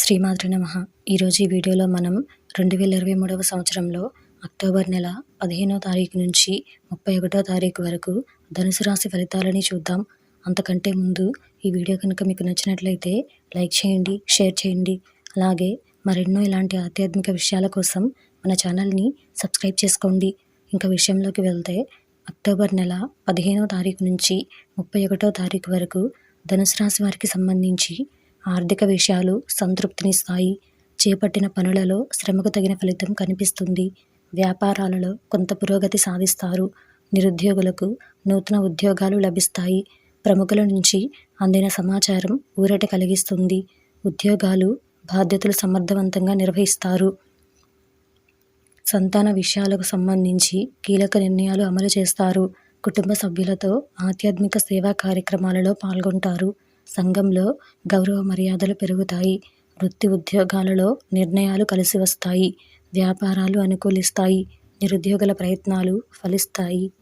శ్రీమాతృ నమ. ఈరోజు ఈ వీడియోలో మనం రెండు వేల ఇరవై మూడవ సంవత్సరంలో అక్టోబర్ నెల పదిహేనో తారీఖు నుంచి ముప్పై ఒకటో తారీఖు వరకు ధనుసు రాశి ఫలితాలని చూద్దాం. అంతకంటే ముందు ఈ వీడియో కనుక మీకు నచ్చినట్లయితే లైక్ చేయండి షేర్ చేయండి. అలాగే మరెన్నో ఇలాంటి ఆధ్యాత్మిక విషయాల కోసం మన ఛానల్ని సబ్స్క్రైబ్ చేసుకోండి. ఇంకా విషయంలోకి వెళ్తే అక్టోబర్ నెల పదిహేనో తారీఖు నుంచి ముప్పై ఒకటో తారీఖు వరకు ధనుసు రాశి వారికి సంబంధించి ఆర్థిక విషయాలు సంతృప్తినిస్తాయి చేపట్టిన పనులలో శ్రమకు తగిన ఫలితం కనిపిస్తుంది. వ్యాపారాలలో కొంత పురోగతి సాధిస్తారు. నిరుద్యోగులకు నూతన ఉద్యోగాలు లభిస్తాయి. ప్రముఖుల నుంచి అందిన సమాచారం ఊరట కలిగిస్తుంది. ఉద్యోగాలు బాధ్యతలు సమర్థవంతంగా నిర్వహిస్తారు. సంతాన విషయాలకు సంబంధించి కీలక నిర్ణయాలు అమలు చేస్తారు. కుటుంబ సభ్యులతో ఆధ్యాత్మిక సేవా కార్యక్రమాలలో పాల్గొంటారు. సంఘంలో గౌరవ మర్యాదలు పెరుగుతాయి. వృత్తి ఉద్యోగాలలో నిర్ణయాలు కలిసి వస్తాయి వ్యాపారాలు అనుకూలిస్తాయి. నిరుద్యోగుల ప్రయత్నాలు ఫలిస్తాయి.